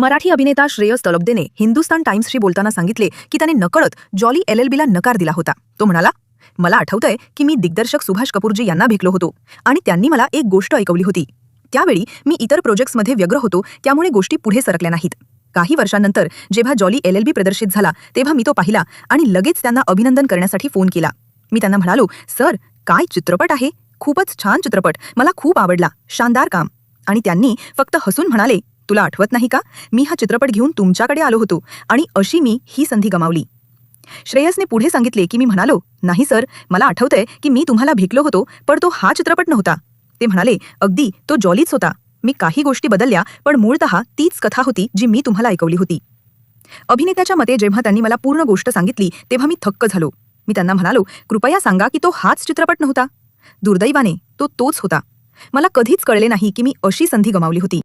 मराठी अभिनेता श्रेयस तलबदेने हिंदुस्तान टाइम्सशी बोलताना सांगितले की त्याने नकळत जॉली एल एल बीला नकार दिला होता. तो म्हणाला मला आठवतंय की मी दिग्दर्शक सुभाष कपूरजी यांना भेटलो होतो आणि त्यांनी मला एक गोष्ट ऐकवली होती. त्यावेळी मी इतर प्रोजेक्ट्समध्ये व्यग्र होतो त्यामुळे गोष्टी पुढे सरकल्या नाहीत. काही वर्षांनंतर जेव्हा जॉली एल एल बी प्रदर्शित झाला तेव्हा मी तो पाहिला आणि लगेच त्यांना अभिनंदन करण्यासाठी फोन केला. मी त्यांना म्हणालो सर काय चित्रपट आहे? खूपच छान चित्रपट. मला खूप आवडला. शानदार काम. आणि त्यांनी फक्त हसून म्हणाले तुला आठवत नाही का? मी हा चित्रपट घेऊन तुमच्याकडे आलो होतो आणि अशी मी ही संधी गमावली. श्रेयसने पुढे सांगितले की मी म्हणालो नाही सर मला आठवतंय की मी तुम्हाला भेटलो होतो पण तो हा चित्रपट नव्हता. ते म्हणाले अगदी तो जॉलीच होता. मी काही गोष्टी बदलल्या पण मूळतः तीच कथा होती जी मी तुम्हाला ऐकवली होती. अभिनेत्याच्या मते जेव्हा त्यांनी मला पूर्ण गोष्ट सांगितली तेव्हा मी थक्क झालो. मी त्यांना म्हणालो कृपया सांगा की तो हाच चित्रपट नव्हता. दुर्दैवाने तो तोच होता. मला कधीच कळले नाही की मी अशी संधी गमावली होती.